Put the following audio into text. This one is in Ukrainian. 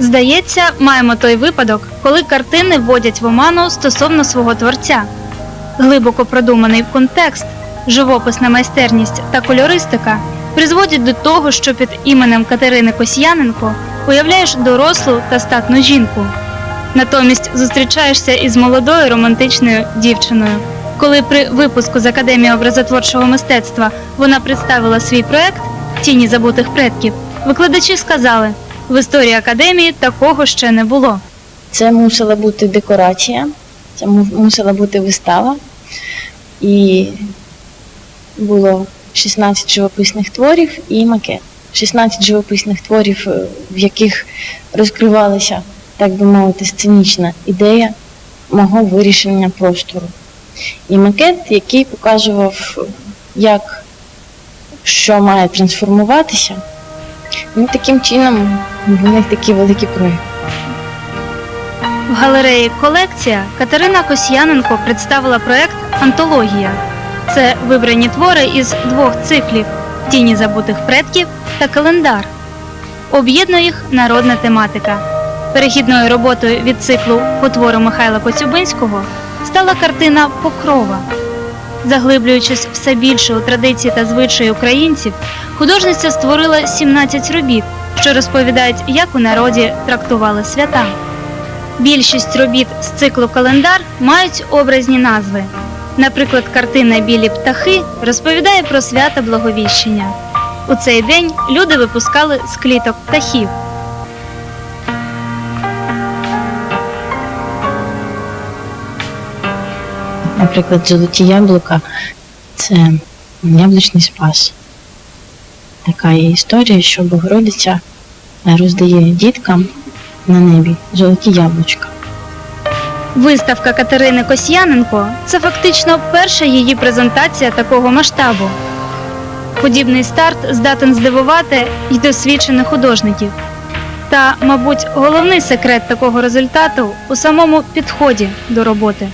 Здається, маємо той випадок, коли картини вводять в оману стосовно свого творця. Глибоко продуманий контекст, живописна майстерність та кольористика призводять до того, що під іменем Катерини Косьяненко уявляєш дорослу та статну жінку. Натомість зустрічаєшся із молодою романтичною дівчиною. Коли при випуску з Академії образотворчого мистецтва вона представила свій проект Тіні забутих предків, викладачі сказали, в історії академії такого ще не було. Це мусила бути декорація, це мусила бути вистава. І було 16 живописних творів і макет. 16 живописних творів, е, в яких розкривалася, так би мовити, сценічна ідея мого вирішення простору. І макет, який показував, як що має трансформуватися. Ну, таким чином виник такий великий проєкт. В галереї Колекція Катерина Косьяненко представила проект Антологія. Це вибрані твори із двох циклів Тіні забутих предків та календар. Об'єднує їх народна тематика. Перехідною роботою від циклу по твору Михайла Коцюбинського стала картина Покрова. Заглиблюючись все більше у традиції та звичаї українців, художниця створила 17 робіт, що розповідають, як у народі трактували свята. Більшість робіт з циклу календар мають образні назви. Наприклад, картина Білі птахи розповідає про свято Благовіщення. У цей день люди випускали з кліток птахів. Наприклад, золоті яблука це яблучний спас. Така є історія, що Богородиця роздає діткам на небі золоті яблучка. Виставка Катерини Косьяненко це фактично перша її презентація такого масштабу. Подібний старт здатен здивувати й досвідчених художників. Та, мабуть, головний секрет такого результату у самому підході до роботи.